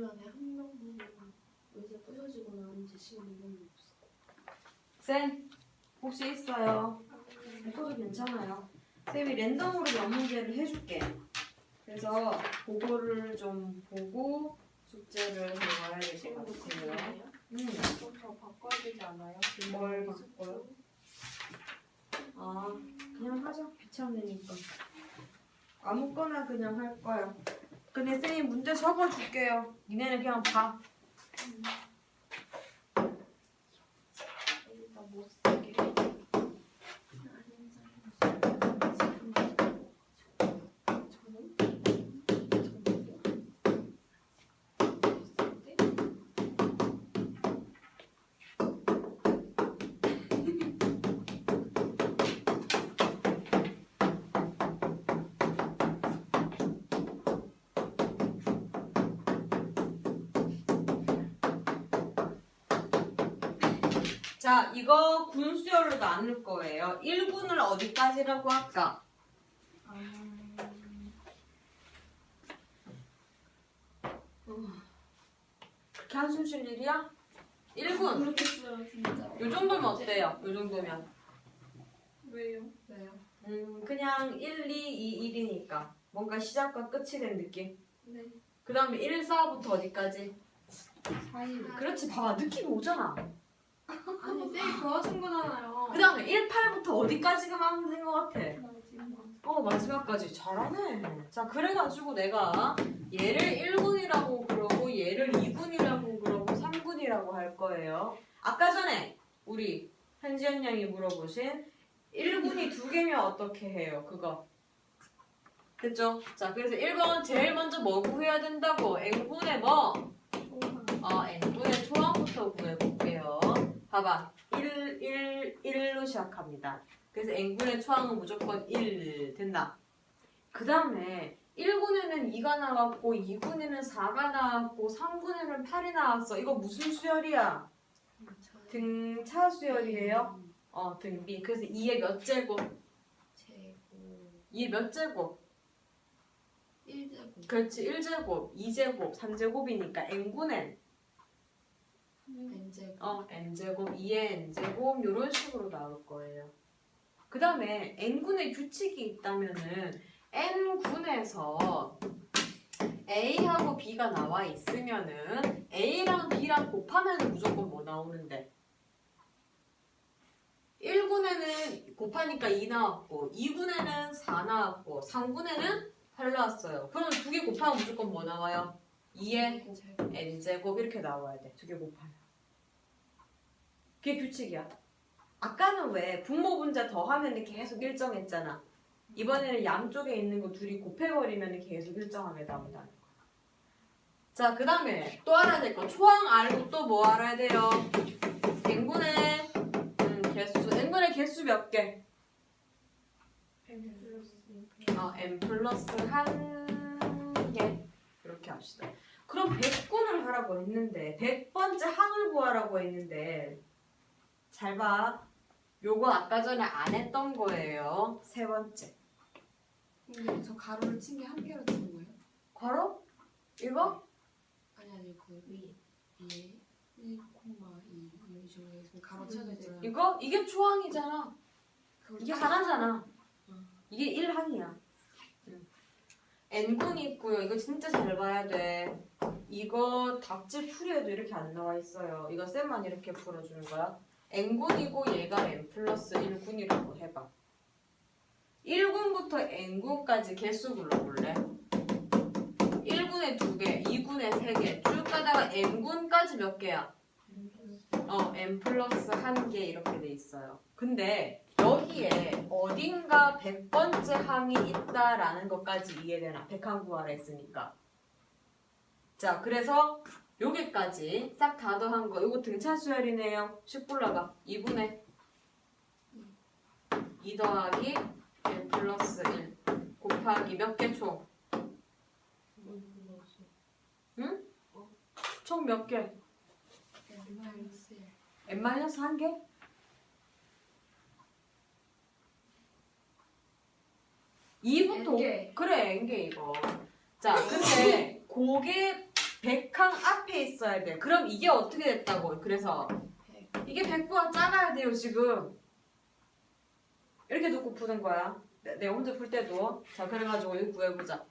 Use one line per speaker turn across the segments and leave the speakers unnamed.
주변에 한 명도 의자 부서지거나 하는 지식은 있는 없어.
쌤 혹시 있어요? 없어도 괜찮아요. 쌤이 랜덤으로 몇 문제를 해줄게. 그래서 그거를 좀 보고 숙제를 해와야 될 것 같아요. 음,
좀더 바꿔야 되지 않아요?
뭘 바꿔요? 아 그냥 하자 귀찮으니까. 아무거나 그냥 할 거야. 근데 쌤이 문제 적어줄게요. 니네는 그냥 봐.
일단 못 쓰게.
자, 이거 군수열로 나눌 거예요. 1군을 어디까지라고 할까? 그렇게 한숨 쉴 일이야? 1군.
모르겠어요 진짜.
요 정도면 어때요? 요 정도면.
왜요? 왜요?
음, 그냥 1, 2, 2, 1이니까. 뭔가 시작과 끝이 된 느낌.
네.
그 다음에 1, 4부터 어디까지?
사이.
그렇지, 봐봐. 느낌이 오잖아.
아니 쌤이 도와준 거잖아요.
그 다음에 1, 8부터 어디까지가 마음 된것 같아?
마지막.
어 마지막까지 잘하네. 자 그래가지고 내가 얘를 1군이라고 그러고 얘를 2군이라고 그러고 3군이라고 할 거예요. 아까 전에 우리 현지연 양이 물어보신 1군이 두 개면 어떻게 해요? 그거. 됐죠? 자 그래서 1번 제일 먼저 뭐 구해야 된다고? n분의 뭐? 어 n분의 초항부터 구해볼게요. 봐봐 1, 1, 1로 시작합니다. 그래서 n분의 초항은 무조건 1 된다. 그 다음에 1군에는 2가 나왔고 2군에는 4가 나왔고 3군에는 8이 나왔어. 이거 무슨 수열이야? 등차 수열이에요. 어 등비. 그래서 2의 몇 제곱?
제곱.
2의 몇 제곱?
1제곱.
그렇지 1제곱, 2제곱, 3제곱이니까 n군엔
n제곱.
어 n제곱, 2의 n제곱 이런 식으로 나올 거예요. 그 다음에 n군의 규칙이 있다면은 n군에서 a하고 b가 나와 있으면은 a랑 b랑 곱하면 무조건 뭐 나오는데 1군에는 곱하니까 2 나왔고 2군에는 4 나왔고 3군에는 8 나왔어요. 그럼 두 개 곱하면 무조건 뭐 나와요? 2의
제곱.
n제곱 이렇게 나와야 돼. 두 개 곱하면. 그게 규칙이야. 아까는 왜 분모 분자 더하면 계속 일정했잖아. 이번에는 양쪽에 있는 거 둘이 곱해버리면 계속 일정하게 나온다는 거야. 자, 그 다음에 또 알아야 될 거. 초항 알고 또 뭐 알아야 돼요? n분의 음, 개수. n분의 개수 몇 개? 어, n 플러스 한 개. 이렇게 합시다. 그럼 100군을 하라고 했는데 100번째 항을 구하라고 했는데 잘 봐. 요거 아까 전에 안 했던 거예요. 세 번째.
근데 저 가로를 친 게 한 개로 친 거예요?
괄호? 이거?
아니 아니 그 위. 위에 1, 2 이런 식으로 해서 가로 쳐져 있잖아요.
이거? 이게 초항이잖아.
그걸
이게
딱-
하나잖아.
응.
이게 1항이야. n군이 있고요. 이거 진짜 잘 봐야 돼. 이거 답지 풀이에도 이렇게 안 나와 있어요. 이거 쌤만 이렇게 풀어주는 거야. N군이고 얘가 n 플러스 1군이라고 해봐. 1군부터 n군까지 개수 불러볼래? 1군에 2개, 2군에 3개, 쭉 가다가 n군까지 몇 개야? 어, n 플러스 1개 이렇게 돼 있어요. 근데 여기에 어딘가 100번째 항이 있다라는 것까지 이해되나? 100항 구하라 했으니까. 자, 그래서 여기까지 싹 다 더한 거. 이거 등차 수열이네요. 10불러가 2분의 2 더하기 1 플러스 1 곱하기 몇 개 총? 총몇 개?
n 마이너스 1.
n 마이너스 한 개? 이부터
N개.
그래 n개 이거 자 근데 그게 100항 앞에 있어야 돼. 그럼 이게 어떻게 됐다고? 그래서 이게 100보다 작아야 돼요, 지금. 이렇게 놓고 푸는 거야. 내, 내가 혼자 풀 때도. 자, 그래가지고 이거 구해보자.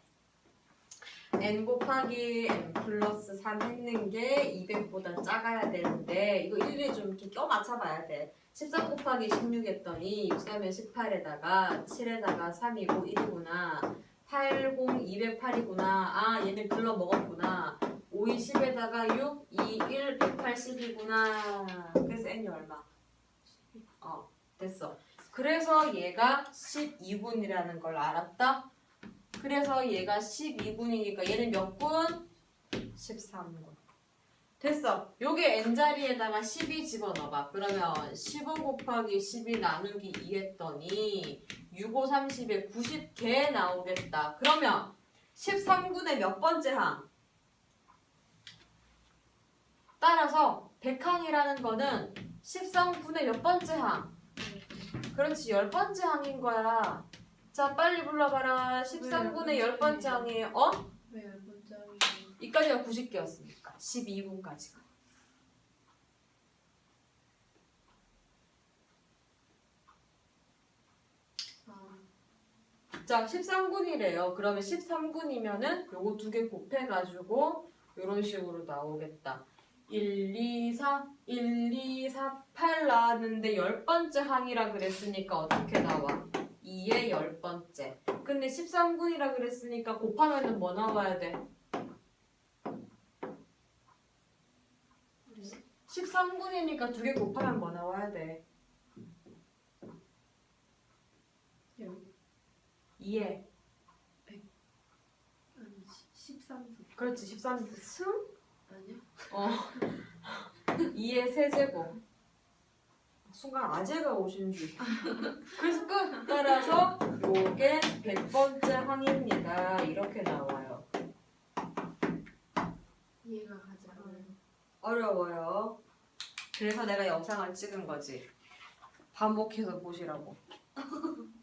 n 곱하기 n 플러스 3 했는 게 200보다 작아야 되는데 이거 일일이 좀 이렇게 껴 맞춰봐야 돼. 13 곱하기 16 했더니 6, 3에 18에다가 7에다가 3이고 1이구나. 8, 0, 208이구나. 아, 얘는 글러 먹었구나. 5, 2, 10에다가 6, 2, 1, 180이구나. 그래서 n이 얼마? 어, 됐어. 그래서 얘가 12분이라는 걸 알았다? 그래서 얘가 12분이니까 얘는 몇 분? 13분. 됐어. 요게 n자리에다가 12 집어넣어봐. 그러면 15 곱하기 12 나누기 2 했더니 6, 5, 30에 90개 나오겠다. 그러면 13분의 몇 번째 항? 따라서 100항이라는 거는 13분의 몇 번째 항? 그렇지, 열 번째 항인 거야. 자, 빨리 불러봐라. 13분의 열 번째 항이에요. 어?
왜 문장이
이까지가 90개였으니까 12분까지가.
아
자, 13군이래요. 그러면 13군이면은 요거 두 개 곱해가지고 요런 식으로 나오겠다. 1, 2, 4, 1, 2, 4, 8 나왔는데 열 번째 항이라 그랬으니까 어떻게 나와? 2의 열 번째. 근데 13군이라 그랬으니까 곱하면은 뭐 나와야 돼? 13군이니까 두 개 곱하면 뭐 나와야 돼?
열
2에
아니 13분
그렇지 13승?
아니야?
어. 2의 세제곱. 순간 아재가 오신 줄. 그래서 끝! 따라서 요게 100번째 항입니다. 이렇게 나와요.
이해가 가지 않아요.
어려워요. 그래서 내가 영상을 찍은 거지. 반복해서 보시라고.